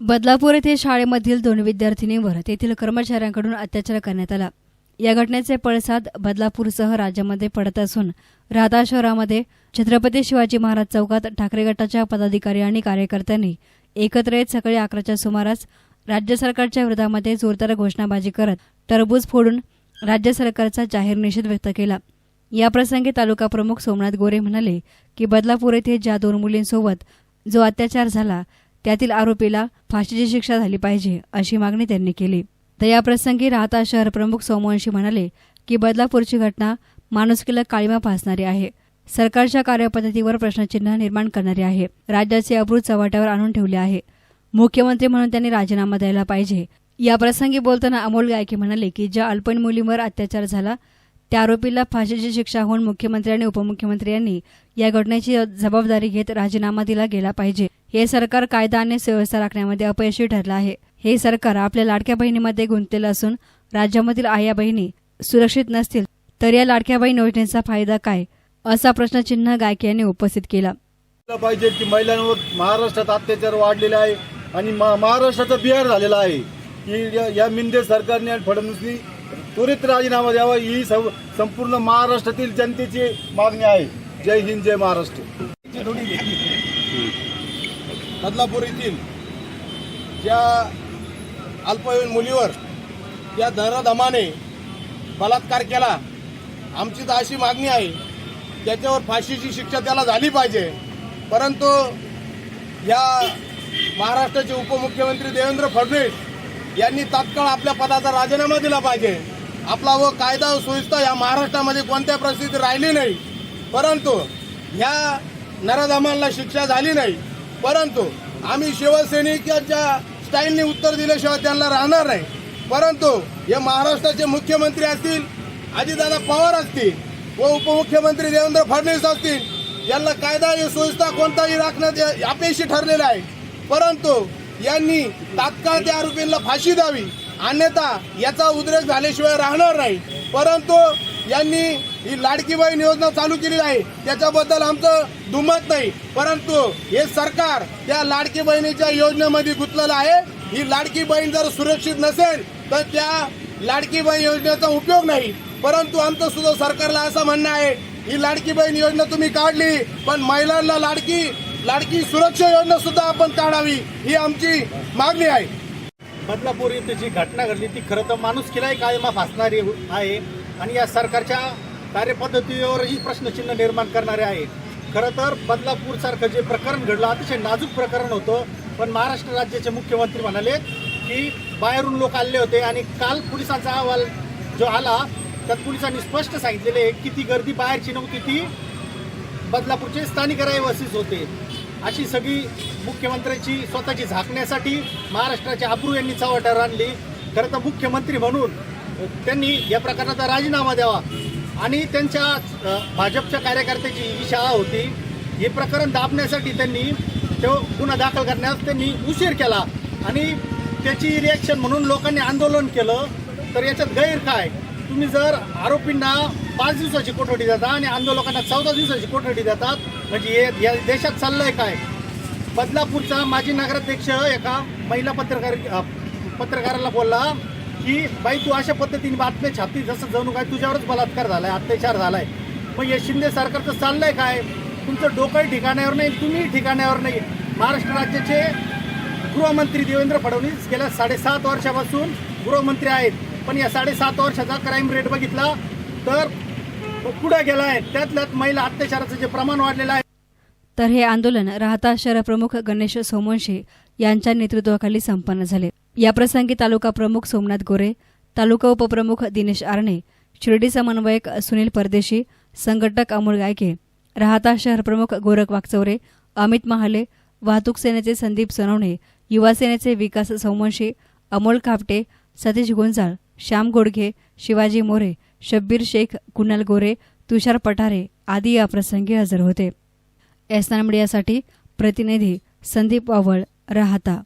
बदलापूर येथे शाळेमधील दोन विद्यार्थिनींवर तेथील कर्मचाऱ्यांकडून अत्याचार करण्यात आला. या घटनेचे पडसाद बदलापूरसह राज्यामध्ये पडत असून राहता शहरामध्ये छत्रपती शिवाजी महाराज चौकात ठाकरे गटाच्या पदाधिकारी आणि कार्यकर्त्यांनी एकत्र येत सकाळी अकराच्या सुमारास राज्य सरकारच्या विरोधामध्ये जोरदार घोषणाबाजी करत टरबूज फोडून राज्य सरकारचा जाहीर निषेध व्यक्त केला. याप्रसंगी तालुका प्रमुख सोमनाथ गोरे म्हणाले की बदलापूर येथे ज्या दोन मुलींसोबत जो अत्याचार झाला त्यातील आरोपीला फाशीची शिक्षा झाली पाहिजे अशी मागणी त्यांनी केली. तर याप्रसंगी राहता शहर प्रमुख सोमवंशी म्हणाले की बदलापूरची घटना माणुसकीला काळीमा फासणारी आहे. सरकारच्या कार्यपद्धतीवर प्रश्नचिन्ह निर्माण करणारी आहे. राज्याचे अब्रू चव्हाट्यावर आणून ठेवले आहे. मुख्यमंत्री म्हणून त्यांनी राजीनामा द्यायला पाहिजे. या प्रसंगी बोलताना अमोल गायके म्हणाले की ज्या अल्पन मुलींवर अत्याचार झाला त्या आरोपीला फाशीची शिक्षा होऊन मुख्यमंत्री आणि उपमुख्यमंत्री यांनी या घटनेची जबाबदारी घेत राजीनामा दिला गेला पाहिजे. हे सरकार कायदा आणि सुव्यवस्था राखण्यामध्ये अपयशी ठरलं आहे. हे सरकार आपल्या लाडक्या बहिणीमध्ये गुंतलेलं असून राज्यामधील आया बहिणी सुरक्षित नसतील तर या लाडक्या बहीण योजनेचा फायदा काय? असा प्रश्नचिन्ह गायके यांनी उपस्थित केला. पाहिजे की महिलांवर महाराष्ट्रात अत्याचार वाढलेला आहे आणि महाराष्ट्राचा बिहार झालेला आहे. की या- मिंदे सरकारने आणि फडणवीसनी त्वरित राजीनामा द्यावा ही संपूर्ण महाराष्ट्रातील जनतेची मागणी आहे. जय हिंद जय महाराष्ट्र. बदलापूर येथील ज्या अल्पवयीन मुलीवर त्या धरधमाने बलात्कार केला आमची तर अशी मागणी आहे त्याच्यावर फाशीची शिक्षा त्याला झाली पाहिजे. परंतु या महाराष्ट्राचे उपमुख्यमंत्री देवेंद्र फडणवीस यांनी तात्काळ आपल्या पदाचा राजीनामा दिला पाहिजे. आपला व कायदा व सुविस्ता या महाराष्ट्रामध्ये कोणत्या परिस्थिती राहिली नाही परंतु ह्या नराधमांना शिक्षा झाली नाही. परंतु आम्ही शिवसैनिकाच्या स्टाईलने उत्तर दिल्याशिवाय त्यांना राहणार नाही. परंतु हे महाराष्ट्राचे मुख्यमंत्री असतील अजितदादा पवार असतील व उपमुख्यमंत्री देवेंद्र फडणवीस असतील यांना कायदा व सुव्यवस्था कोणताही राखण्यात अपेक्षित ठरलेला आहे. परंतु यांनी तात्काळ त्या आरोपींना फाशी द्यावी अन्यथा याचा उद्रेक झाल्याशिवाय राहणार नाही. परंतु यांनी ही लाडकी बहीण योजना चालू केली आहे. त्याच्याबद्दल आमचं दुमत नाही. परंतु हे सरकार त्या लाडकी बहिणीच्या योजनेमध्ये गुंतलेलं आहे. ही लाडकी बहीण जर सुरक्षित नसेल तर त्या लाडकी बहीण योजनेचा उपयोग नाही. परंतु आमचं सुद्धा सरकारला असं म्हणणं आहे ही लाडकी बहीण योजना तुम्ही काढली पण महिलांना लाडकी लाडकी सुरक्षा योजना सुद्धा आपण काढावी ही आमची मागणी आहे. बदलापूर येथे जी घटना घडली ती खरं तर माणूस माणुसकीलाही कायमा फासणारी आहे. आणि या सरकारच्या कार्यपद्धतीवरही प्रश्नचिन्ह निर्माण करणारे आहे खरं तर बदलापूरसारखं जे प्रकरण घडलं अतिशय नाजूक प्रकरण होतं. पण महाराष्ट्र राज्याचे मुख्यमंत्री म्हणाले की बाहेरून लोक आले होते आणि काल पोलिसांचा अहवाल जो आला त्यात पोलिसांनी स्पष्ट सांगितलेले की ती गर्दी बाहेरची नव्हती ती बदलापूरचे स्थानिक रहिवासीच होते. अशी सगळी मुख्यमंत्र्यांची स्वतःची झाकण्यासाठी महाराष्ट्राच्या अब्रू यांनी चव्हाट्यावर आणली. खरं तर मुख्यमंत्री म्हणून त्यांनी या प्रकाराचा राजीनामा द्यावा. आणि त्यांच्या भाजपच्या कार्यकर्त्याची जी शाळा होती. हे प्रकरण दाबण्यासाठी त्यांनी तो गुन्हा दाखल करण्यास त्यांनी उशीर केला. आणि त्याची रिॲक्शन म्हणून लोकांनी आंदोलन केलं. तर याच्यात गैर काय? तुम्ही जर आरोपींना पाच दिवसाची कोठडी देता आणि आंदोलकांना चौदा दिवसाची कोठडी देतात म्हणजे हे या देशात चाललंय काय? बदलापूरचा माजी नगराध्यक्ष एका महिला पत्रकार पत्रकाराला बोलला की बाई तू अशा पद्धतीने बातम्या छापती जसं जणू काय तुझ्यावरच बलात्कार झालाय अत्याचार झालाय. मग हे शिंदे सरकारचं चाललंय काय? तुमचं डोकंही ठिकाण्यावर नाही तुम्ही ठिकाण्यावर नाही. महाराष्ट्र राज्याचे गृहमंत्री देवेंद्र फडणवीस गेल्या साडेसात वर्षापासून गृहमंत्री आहेत. पण या साडेसात वर्षाचा क्राईम रेट बघितला तर पुढे गेलाय. त्यातल्यात महिला अत्याचाराचं जे प्रमाण वाढलेलं आहे. तर हे आंदोलन राहता शहरप्रमुख गणेश सोमवंशी यांच्या नेतृत्वाखाली संपन्न झाले. याप्रसंगी तालुका प्रमुख सोमनाथ गोरे तालुका उपप्रमुख दिनेश आरणे शिर्डी समन्वयक सुनील परदेशी संघटक अमोल गायके राहता शहरप्रमुख गोरख वागचौरे अमित महाले वाहतूक सेनेचे संदीप सोनवणे युवा सेनेचे विकास सौमंशी अमोल खापटे सतीश गोंजाळ श्याम गोडघे शिवाजी मोरे शब्बीर शेख कुणाल गोरे तुषार पठारे आदी याप्रसंगी हजर होते. एसनान मीडियासाठी प्रतिनिधी संदीप वावळ राहता